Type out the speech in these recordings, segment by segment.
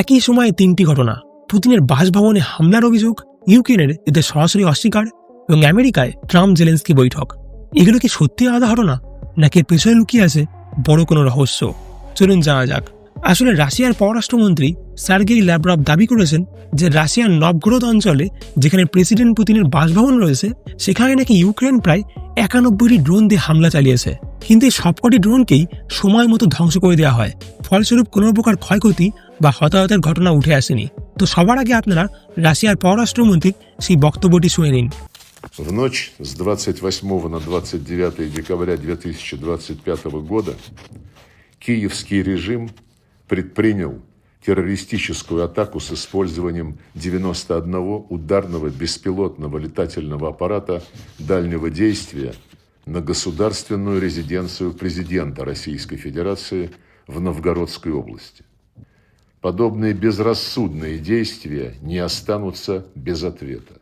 একই সময়ে তিনটি ঘটনা। পুতিনের বাসভবনে হামলার অভিযোগ, ইউক্রেনের এতে সরাসরি অস্বীকার এবং আমেরিকায় ট্রাম্প জেলেন্সকি বৈঠক। এগুলো কি সত্যি আলাদা ঘটনা, নাকি এর পেছনে লুকিয়ে আছে বড় কোনো রহস্য? চলুন জানা যাক। আসলে রাশিয়ার পররাষ্ট্রমন্ত্রী সার্গেই ল্যাব্রভ দাবি করেছেন যে রাশিয়ার নবগ্রোদ অঞ্চলে যেখানে প্রেসিডেন্ট পুতিনের বাসভবন রয়েছে, সেখানে নাকি ইউক্রেন প্রায় একানব্বইটি ড্রোন দিয়ে হামলা চালিয়েছে। কিন্তু এই সবকটি ড্রোনকেই সময় মতো ধ্বংস করে দেওয়া হয়। ফলস্বরূপ কোনো প্রকার ক্ষয়ক্ষতি বা হতাহতের ঘটনা উঠে আসেনি তো সবার আগে আপনারা রাশিয়ার পররাষ্ট্রমন্ত্রীর সেই বক্তব্যটি শুনে নিন В ночь с 28 на 29 декабря 2025 года киевский режим предпринял террористическую атаку с использованием 91 ударного беспилотного летательного аппарата дальнего действия на государственную резиденцию президента Российской Федерации в Новгородской области. Подобные безрассудные действия не останутся без ответа.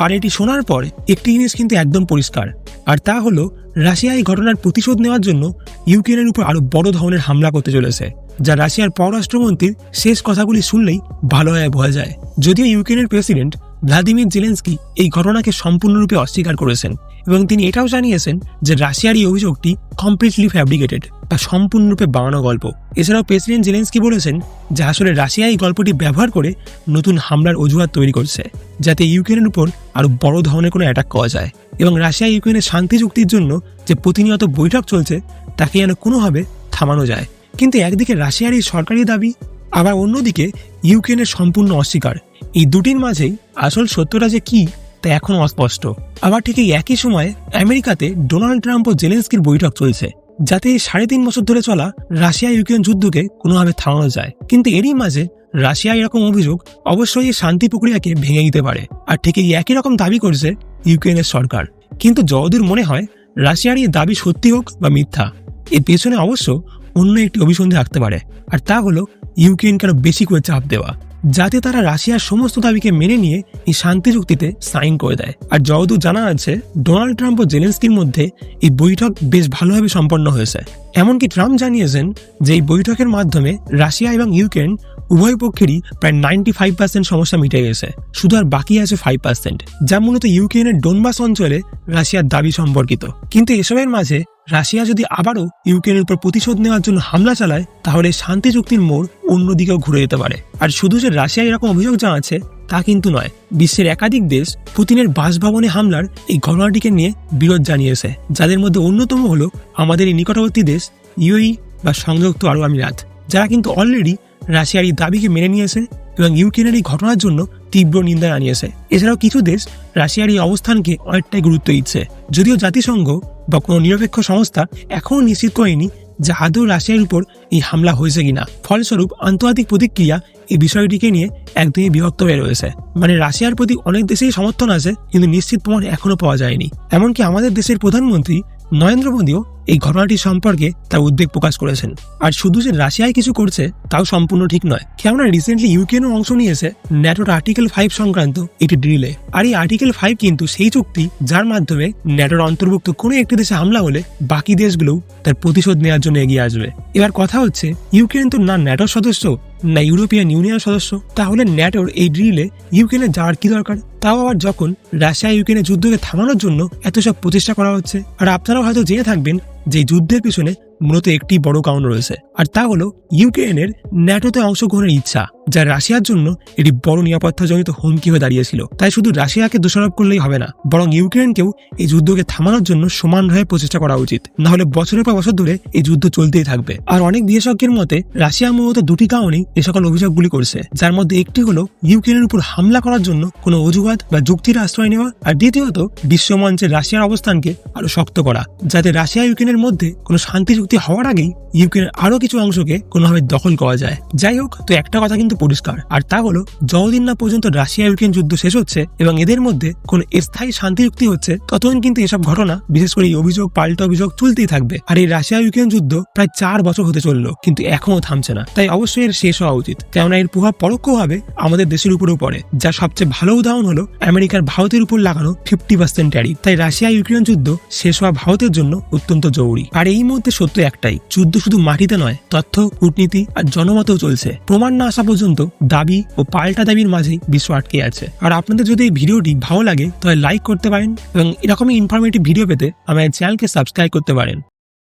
আর এটি শোনার পর একটি জিনিস কিন্তু একদম পরিষ্কার আর তা হলো রাশিয়া এই ঘটনার প্রতিশোধ নেওয়ার জন্য ইউক্রেনের উপর আরো বড় ধরনের হামলা করতে চলেছে যা রাশিয়ার পররাষ্ট্রমন্ত্রীর শেষ কথাগুলি শুনলেই ভালোভাবে বোঝা যায় যদিও ইউক্রেনের প্রেসিডেন্ট ভ্লাদিমির জেলেন্সকি এই ঘটনাকে সম্পূর্ণরূপে অস্বীকার করেছেন এবং তিনি এটাও জানিয়েছেন যে রাশিয়ার এই অভিযোগটি কমপ্লিটলি ফ্যাব্রিকেটেড বা সম্পূর্ণরূপে বানানো গল্প। এছাড়াও প্রেসিডেন্ট জেলেন্সকি বলেছেন যে আসলে রাশিয়া এই গল্পটি ব্যবহার করে নতুন হামলার অজুহাত তৈরি করছে, যাতে ইউক্রেনের উপর আরও বড় ধরনের কোনো অ্যাটাক করা যায়। এবং রাশিয়া ইউক্রেনের শান্তি চুক্তির জন্য যে প্রতিনিয়ত বৈঠক চলছে, তাকে যেন কোনোভাবে থামানো যায়। কিন্তু একদিকে রাশিয়ার এই সরকারি দাবি, আবার অন্যদিকে ইউক্রেনের সম্পূর্ণ অস্বীকার। এই দুটির মাঝেই আসল সত্যটা যে কি, তা এখনও অস্পষ্ট। আবার ঠিক এই একই সময়ে আমেরিকাতে ডোনাল্ড ট্রাম্প ও জেলেন্সকির বৈঠক চলছে। যাতে এই সাড়ে তিন বছর ধরে চলা রাশিয়া ইউক্রেন যুদ্ধকে কোনোভাবে থামানো যায়। কিন্তু এরই মাঝে রাশিয়া এরকম অভিযোগ অবশ্যই এই শান্তি প্রক্রিয়াকে ভেঙে দিতে পারে। আর ঠিক এই একই রকম দাবি করছে ইউক্রেনের সরকার। কিন্তু যতদূর মনে হয়, রাশিয়ার এই দাবি সত্যি হোক বা মিথ্যা, এর পেছনে অবশ্য অন্য একটি অভিসন্ধি থাকতে পারে। আর তা হলো ইউক্রেনকে আরও বেশি করে চাপ দেওয়া। যাতে তারা রাশিয়ার সমস্ত দাবিকে মেনে নিয়ে এই শান্তি চুক্তিতে সাইন করে দেয়। আর যতদূর জানা আছে, ডোনাল্ড ট্রাম্প ও জেলেন্সকির মধ্যে এই বৈঠক বেশ ভালোভাবে সম্পন্ন হয়েছে। এমনকি ট্রাম্প জানিয়েছেন যে এই বৈঠকের মাধ্যমে রাশিয়া এবং ইউক্রেন উভয় পক্ষেরই প্রায় নাইনটি ফাইভ পার্সেন্ট সমস্যা মিটে গেছে। শুধু আর বাকি আছে ফাইভ পার্সেন্ট যা মূলত ইউক্রেনের ডোনবাস অঞ্চলে রাশিয়ার দাবি সম্পর্কিত। কিন্তু এসবের মাঝে রাশিয়া যদি আবারও ইউক্রেনের উপর প্রতিশোধ নেওয়ার জন্য হামলা চালায়, তাহলে শান্তি চুক্তির মোড় অন্যদিকেও ঘুরে যেতে পারে। আর শুধু যে রাশিয়া এরকম অভিযোগ জানাচ্ছে, তা কিন্তু নয়, বিশ্বের একাধিক দেশ পুতিনের বাসভবনে হামলার এই ঘটনাটিকে নিয়ে বিরোধ জানিয়েছে। যাদের মধ্যে অন্যতম হলো আমাদের এই নিকটবর্তী দেশ ইউই বা সংযুক্ত আরব আমিরাত, যারা কিন্তু অলরেডি রাশিয়ার এই দাবিকে মেনে নিয়েছে এবং ইউক্রেনের এই ঘটনার জন্য তীব্র নিন্দা জানিয়েছে। এছাড়াও কিছু দেশ রাশিয়ার এই অবস্থানকে অনেকটাই গুরুত্ব দিচ্ছে। যদিও জাতিসংঘ বা কোনো নিরপেক্ষ সংস্থা এখনও নিশ্চিত করেনি যে আদৌ রাশিয়ার উপর এই হামলা হয়েছে কিনা। ফলস্বরূপ আন্তর্জাতিক প্রতিক্রিয়া এই বিষয়টিকে নিয়ে একদমই বিভক্ত হয়ে রয়েছে। মানে রাশিয়ার প্রতি অনেক দেশেই সমর্থন আছে, কিন্তু নিশ্চিত প্রমাণ এখনও পাওয়া যায়নি। এমনকি আমাদের দেশের প্রধানমন্ত্রী নরেন্দ্র মোদীও এই ঘটনাটি সম্পর্কে তার উদ্বেগ প্রকাশ করেছেন। আর শুধু যে রাশিয়ায় কিছু করছে, তাও সম্পূর্ণ ঠিক নয়। কেননা রিসেন্টলি ইউক্রেনও অংশ নিয়েছে ন্যাটোর আর্টিকেল ফাইভ সংক্রান্ত একটি ড্রিলে আর এই আর্টিকেল ফাইভ কিন্তু সেই চুক্তি, যার মাধ্যমে ন্যাটোর অন্তর্ভুক্ত কোনো একটি দেশে হামলা হলে বাকি দেশগুলোও তার প্রতিশোধ নেওয়ার জন্য এগিয়ে আসবে। এবার কথা হচ্ছে ইউক্রেন তো না ন্যাটোর সদস্য না ইউরোপিয়ান ইউনিয়ন সদস্য, তাহলে ন্যাটোর এই ড্রিলে ইউক্রেনে যাওয়ার কি দরকার? তাও আবার যখন রাশিয়া ইউক্রেনের যুদ্ধকে থামানোর জন্য এত সব প্রচেষ্টা করা হচ্ছে, আর আপনারাও হয়তো জেনে থাকবেন যে যুদ্ধের পিছনে মূলত একটি বড় কারণ রয়েছে। আর তা হলো ইউক্রেনের ন্যাটোতে অংশগ্রহণের ইচ্ছা, যা রাশিয়ার জন্য এটি বড় নিরাপত্তাজনিত হুমকি হয়ে দাঁড়িয়েছিল। তাই শুধু রাশিয়াকে দোষারোপ করলেই হবে না, বরং ইউক্রেনকেও এই যুদ্ধকে থামানোর জন্য সমানভাবে প্রচেষ্টা করা উচিত। না হলে বছরের পর বছর ধরে এই যুদ্ধ চলতেই থাকবে। আর অনেক বিশেষজ্ঞের মতে, রাশিয়া মূলত দুটি কারণেই এ সকল অভিযোগগুলি করছে, যার মধ্যে একটি হলো ইউক্রেনের উপর হামলা করার জন্য কোনো অজুহাত বা যুক্তির আশ্রয় নেওয়া, আর দ্বিতীয়ত বিশ্বমঞ্চে রাশিয়ার অবস্থানকে আরও শক্ত করা, যাতে রাশিয়া ইউক্রেনের মধ্যে কোনো শান্তি চুক্তি হওয়ার আগেই ইউক্রেনের আরও কিছু অংশকে কোনোভাবে দখল করা যায়। যাই হোক, তো একটা কথা কিন্তু পরিষ্কার, আর তা হলো, যতদিন না পর্যন্ত রাশিয়া ইউক্রেন যুদ্ধ শেষ হচ্ছে এবং এদের মধ্যে কোন স্থায়ী শান্তি চুক্তি হচ্ছে, ততদিন কিন্তু এসব ঘটনা, বিশেষ করে এই অভিযোগ, পাল্টা অভিযোগ চলতেই থাকবে। আর এই রাশিয়া ইউক্রেন যুদ্ধ প্রায় চার বছর হতে চলল, কিন্তু এখনও থামছে না। তাই অবশ্যই এর শেষ হওয়া উচিত, কেননা এর প্রভাব পরোক্ষভাবে আমাদের দেশের উপরেও পড়ে, যা সবচেয়ে ভালো উদাহরণ হলো আমেরিকার ভারতের উপর লাগানো ফিফটি পার্সেন্ট ট্যারিফ। তাই রাশিয়া ইউক্রেন যুদ্ধ শেষ হওয়া ভারতের জন্য অত্যন্ত জরুরি। আর এই মুহূর্তে সত্য একটাই, যুদ্ধ শুধু মাটিতে নয় তথ্য, কূটনীতি আর জনমতও চলছে। প্রমাণ না আসা পর্যন্ত দাবি ও পাল্টা দাবির মাঝেই বিশ্ব আটকে আছে। আর আপনাদের যদি এই ভিডিওটি ভালো লাগে, তাহলে লাইক করতে পারেন এবং এরকমই ইনফরমেটিভ ভিডিও পেতে আমার চ্যানেলকে সাবস্ক্রাইব করতে পারেন।